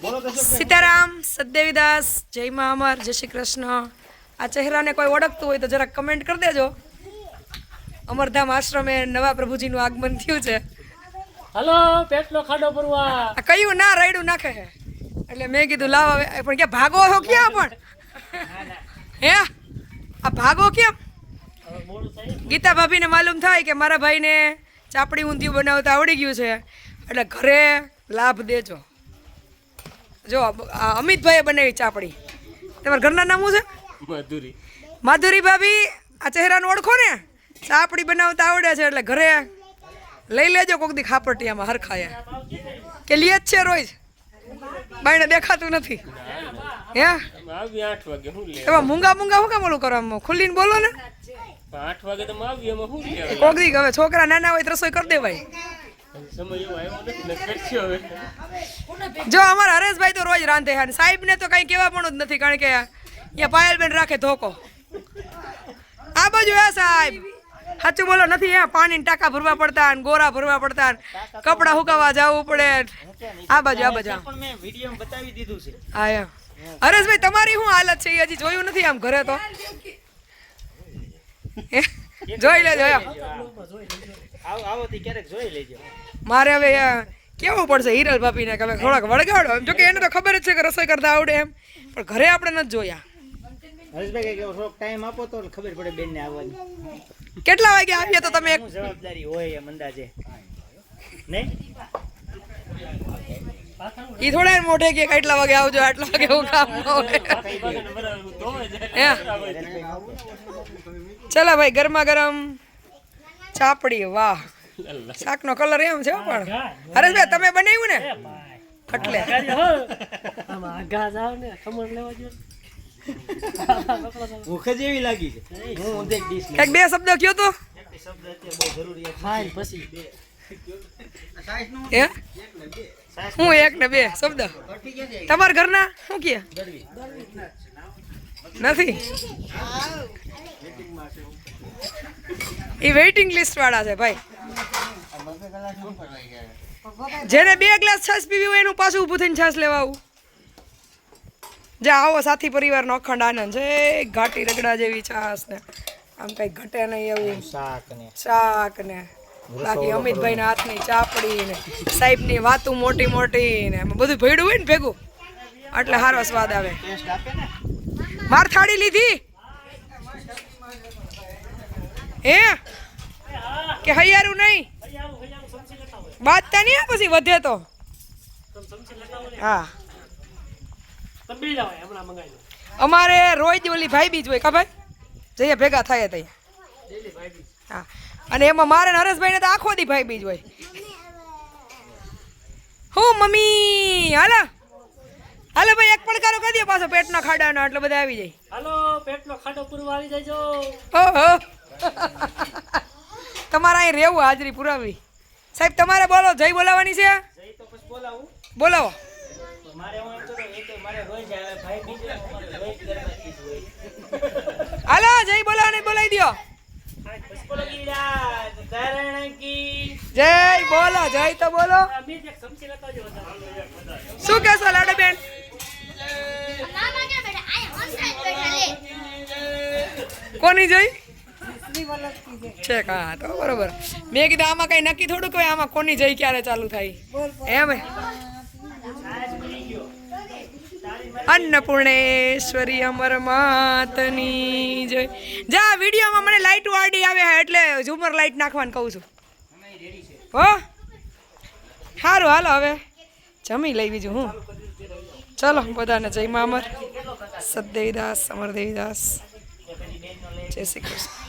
સીતારામ સદદેવીદાસ જય મા અમર જય શ્રી કૃષ્ણ. આ ચહેરાને કોઈ ઓળખતું હોય તો જરા કમેન્ટ કરી દેજો. અમરધામ આશ્રમે નવા પ્રભુજીનું આગમન થયું છે. હલો પેટનો ખાડો ભરવા. આ કયું ના રાયડું નાખે છે? એટલે મેં કીધું લાવ હવે. પણ ક્યાં ભાગો છો ક્યાં પણ? હે? આ ભાગો કેમ ગીતા ભાભીને માલુમ થાય કે મારા ભાઈને ચાપડી ઊંધિયું બનાવતા આવડી ગયું છે. એટલે ઘરે લાભ દેજો. જો અમિતભાઈએ બનાવી ચાપડી. તમારા ઘરના નામ શું છે? માધુરી. માધુરી ભાભી આ ચહેરાને ઓળખો ને? ચાપડી બનાવતા આવડે છે એટલે ઘરે લઈ લેજો કોક દી ખાપટિયામાં હરખાએ કે લીએ જ છે રોજ. બાઈને દેખાતું નથી. હે? લે એમાં મૂંગા મૂંગા શું કામ ઓલું કરવા ખુલ્લીને બોલો ને. લે કોક દી હવે છોકરા નાના હોય તો રસોઈ કરી દેવાય. સમય એવો આવ્યો નથી ને કરશે હવે. જો અમારા હરેશભાઈ તો રોજ રાંધે છે સાહેબ ને તો કંઈ કહેવા પણ જ નથી કારણ કે અહીંયા પાયલબેન રાખે ધોકો. આ બાજુ હે સાહેબ. સાચું બોલો નથી હે પાણીના ટાંકા ભરવા પડતા અને ગોરા ભરવા પડતા ને કપડાં હુકાવા જવું પડે આ બાજુ આ બાજુ. પણ મેં વીડિયો બતાવી દીધું છે. હા હરેશભાઈ તમારી શું હાલત છે? એ હજી જોયું નથી આમ ઘરે તો? જોઈ લેજો એમ. આવો આવો થી ક્યારેક જોઈ લેજો. મારે હવે કેવું પડશે હિરલ ભાભીને કે થોડાક વળગાડો એમ. જો કે એને તો ખબર જ છે કે રસોઈ કરતા આવડે એમ. પણ ઘરે આપણે નથી જોયા. હરેશભાઈ કે થોડોક ટાઈમ આપો તો ખબર પડે બેન ને આવવાની. કેટલા વાગે આવીએ તો તમે એક જવાબદારી હોય એમ અંદાજે? નહીં? ઈ થોડા મોઢે કે કેટલા વાગે આવજો આટલા વાગે હું કામ ન હોય. ચલો ભાઈ ગરમા ગરમ. ચાપડી વાહ. શાકનો કલર એમ છે હો પણ. હરેશભાઈ તમે બનાવ્યું ને? એટલે. આમાં આગા જાવ ને ખમણ લેવા જો ભૂખ જ એવી લાગી છે. એક બે શબ્દ કયો તો? શબ્દ અત્યારે બહુ જરૂરી ખાઈ પછી. હે? હું એક ને બે શબ્દ? તમારા ઘરના? શું કે નથી? એ વેઇટિંગ લિસ્ટ વાળા છે ભાઈ. જેને બે ગ્લાસ છાસ પીવી હોય એનું પાછું ઊભું થઈને છાસ લેવા આવું. જે આવો સાથી પરિવારનો અખંડ આનંદ છે ઘાટી રગડા જેવી છાસ ને. આમ કઈ ઘટે નહીં એવું. શાક ને. શાક ને. બાકી અમિતભાઈના હાથની ચાપડી ને. સાહેબની વાતું મોટી મોટી ને. એમાં બધું ભેડું હોય ને ભેગું. એટલે સારો સ્વાદ આવે. ટેસ્ટ માર થાળી લીધી. હે? કે હૈયારું નહીં? બાદતા નહીં હો પછી વધે તો? હા. અમારે રોજ ઓલી ભાઈ બીજ હોય ખબર જઈએ ભેગા થાય તઈ. હા. અને એમાં મારે ને તો આખો દી ભાઈ બીજ હોય. હું મમ્મી? હાલો. હાલો ભાઈ એક પડકારો કરી દે પાછો પેટના ખાડાનો એટલે બધા આવી જાય. હાલો પેટનો ખાડો પૂરવા આવી જાયજો. ઓહો. તમારે અહીં રહેવું હાજરી પુરાવી. સાહેબ તમારે બોલો જય બોલાવવાની છે? જઈ તો પછી બોલાવું. હાલો જય બોલાવાની બોલાવી દો જય બોલો જય તો બોલો. શું કેશો લાડાબેન મામા ક્યાં બેઠા આયા ઓનસાઇડ બેઠા લે. કોની જઈ? છે. હા તો બરોબર. મેં કીધું આમાં કઈ નક્કી થોડું કોઈ આમાં કોની જઈ ક્યારે ચાલુ થાય? એમ અન્નપૂર્ણેશ્વરી અમર માતની જય. જા વિડીયોમાં મને લાઈટ આડી આવે એટલે ઝુમર લાઈટ નાખવાનું કહું છું. હો? સારું હાલો હવે. જમી લઈ બીજું હું? ચલો બધાને જય મા અમર. સદદેવીદાસ અમર દેવીદાસ. જય શ્રી કૃષ્ણ.